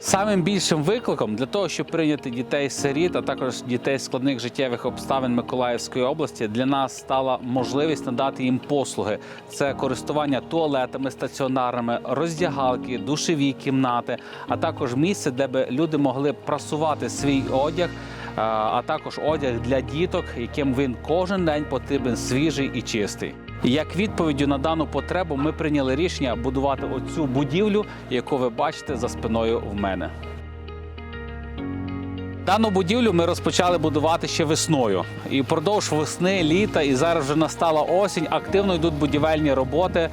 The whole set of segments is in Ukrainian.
Самим більшим викликом для того, щоб прийняти дітей сиріт, а також дітей складних життєвих обставин Миколаївської області, для нас стала можливість надати їм послуги. Це користування туалетами стаціонарними, роздягалки, душові кімнати, а також місце, де би люди могли прасувати свій одяг. А також одяг для діток, яким він кожен день потрібен свіжий і чистий. І Як відповіддю на дану потребу, ми прийняли рішення будувати оцю будівлю, яку ви бачите за спиною в мене. Дану будівлю ми розпочали будувати ще весною. І впродовж весни, літа, і зараз вже настала осінь. Активно йдуть будівельні роботи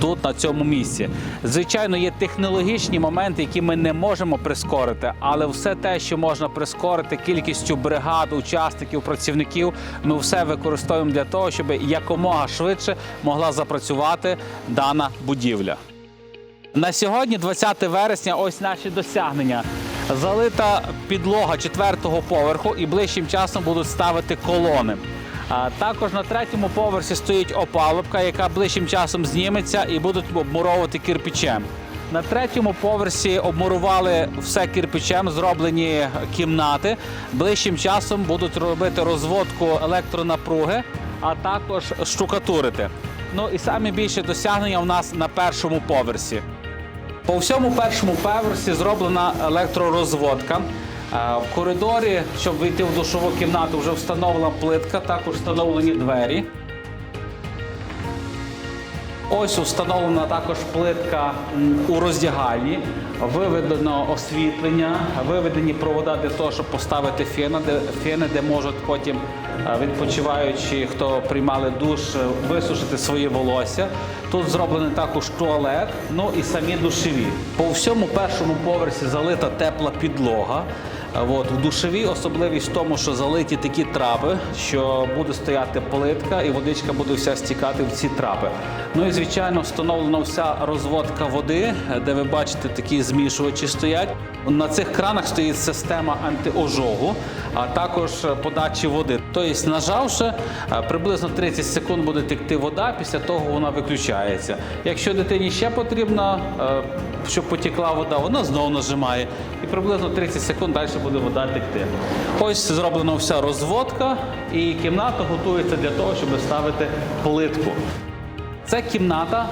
тут на цьому місці. Звичайно, є технологічні моменти, які ми не можемо прискорити, але все те, що можна прискорити кількістю бригад, учасників, працівників, ми все використовуємо для того, щоб якомога швидше могла запрацювати дана будівля. На сьогодні, 20 вересня, ось наші досягнення. Залита підлога четвертого поверху і ближчим часом будуть ставити колони. Також на третьому поверсі стоїть опалубка, яка ближчим часом зніметься і будуть обмуровувати кирпичем. На третьому поверсі обмурували все кирпичем, зроблені кімнати. Ближчим часом будуть робити розводку електронапруги, а також штукатурити. Ну і саме більше досягнення у нас на першому поверсі. По всьому першому поверсі зроблена електророзводка. Е, В коридорі, щоб вийти в душову кімнату, вже встановлена плитка, також встановлені двері. Ось встановлена також плитка у роздягальні, виведено освітлення, виведені провода для того, щоб поставити фени, де, фени, де можуть потім е, відпочиваючі, хто приймали душ, е, висушити своє волосся. Тут зроблений також туалет, ну і самі душові. По всьому першому поверсі залита тепла підлога. От, в душовій особливість в тому, що залиті такі трапи, що буде стояти плитка і водичка буде вся стікати в ці трапи. Ну і звичайно встановлена вся розводка води, де ви бачите, такі змішувачі стоять. На цих кранах стоїть система антиожогу, а також подачі води. Тобто, нажавши, е, приблизно 30 секунд буде текти вода, після того вона виключається. Якщо дитині ще потрібно, е, щоб потекла вода, вона знову нажимає. І приблизно 30 секунд далі буде вода текти. Ось зроблена вся розводка, і кімната готується для того, щоб ставити плитку. Це кімната,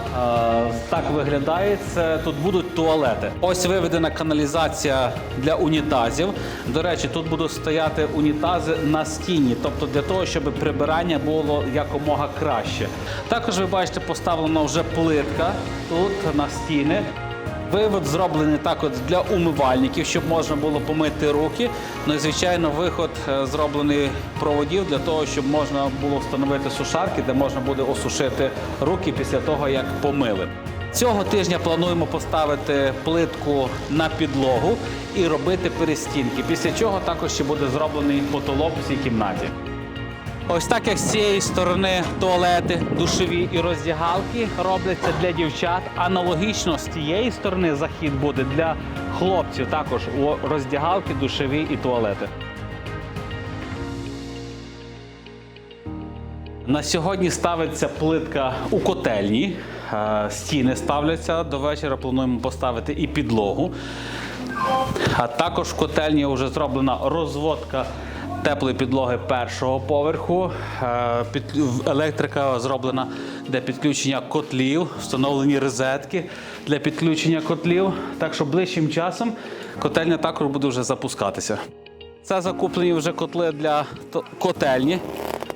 е, так виглядає. Це тут будуть туалети. Ось виведена каналізація для унітазів. До речі, тут будуть стояти унітази на стіні, тобто для того, щоб прибирання було якомога краще. Також ви бачите, поставлена вже плитка тут на стіни. Вивод зроблений так от для умивальників, щоб можна було помити руки. Ну і звичайно, виход е, зроблений проводів для того, щоб можна було встановити сушарки, де можна буде осушити руки після того, як помили. Цього тижня плануємо поставити плитку на підлогу і робити перестінки. Після чого також ще буде зроблений потолок у цій кімнаті. Ось так як з цієї сторони туалети, душові і роздягалки робляться для дівчат. Аналогічно з тієї сторони захід буде для хлопців також у роздягалки, душові і туалети. На сьогодні ставиться плитка у котельні. Е, Стіни ставляться. До вечора плануємо поставити і підлогу. А також в котельні вже зроблена розводка теплої підлоги першого поверху. Е, Електрика зроблена для підключення котлів, встановлені розетки для підключення котлів. Так що ближчим часом котельня також буде вже запускатися. Це закуплені вже котли для котельні.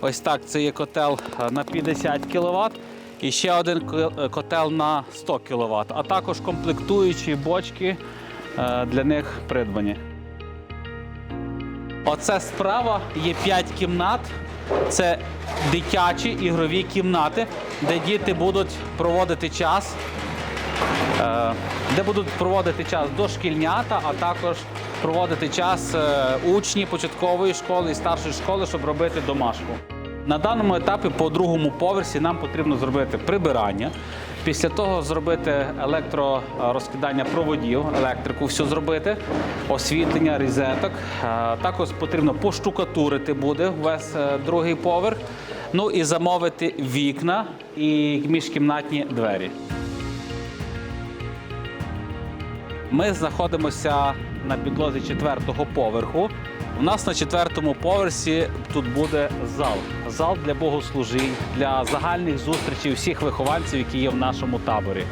Ось так це є котел е, на 50 кВт. І ще один е, котел на 100 кВт, а також комплектуючі бочки для них придбані. Оце справа є 5 кімнат. Це дитячі ігрові кімнати, де діти будуть проводити час, е, де будуть проводити час дошкільнята, а також проводити час е, учні початкової школи і старшої школи, щоб робити домашку. На даному етапі по другому поверсі нам потрібно зробити прибирання. Після того зробити електророзкидання проводів, електрику всю зробити, освітлення, різеток. Е, Також потрібно поштукатурити буде весь е, другий поверх. Ну і замовити вікна і міжкімнатні двері. Ми знаходимося на підлозі четвертого поверху. У нас на четвертому поверсі тут буде зал. Зал для богослужінь, для загальних зустрічей всіх вихованців, які є в нашому таборі.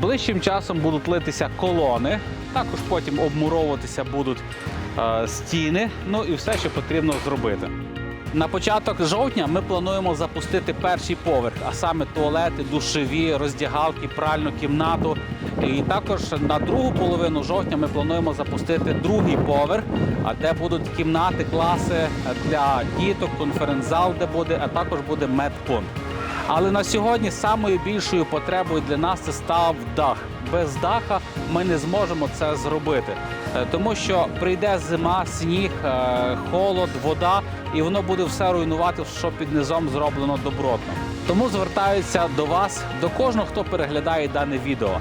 Ближчим часом будуть литися колони, також потім обмуровуватися будуть е, стіни, ну і все, що потрібно зробити. На початок жовтня ми плануємо запустити перший поверх, а саме туалети, душеві, роздягалки, пральну кімнату. І також на другу половину жовтня ми плануємо запустити другий поверх, а де будуть кімнати, класи для діток, конференц-зал, де буде, а також буде медпункт. Але на сьогодні самою більшою потребою для нас це став дах. Без даха ми не зможемо це зробити, Е, тому що прийде зима, сніг, е, холод, вода, і воно буде все руйнувати, що під низом зроблено добротно. Тому звертаюся до вас, до кожного, хто переглядає дане відео.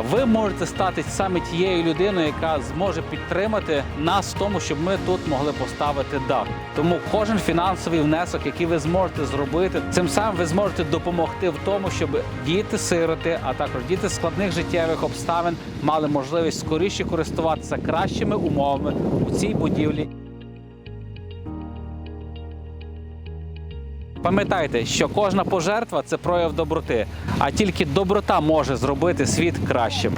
Ви можете стати саме тією людиною, яка зможе підтримати нас в тому, щоб ми тут могли поставити дах. Тому кожен фінансовий внесок, який ви зможете зробити, цим самим ви зможете допомогти в тому, щоб діти-сироти, а також діти складних життєвих обставин мали можливість скоріше користуватися кращими умовами у цій будівлі. Пам'ятайте, що кожна пожертва це прояв доброти, а тільки доброта може зробити світ кращим.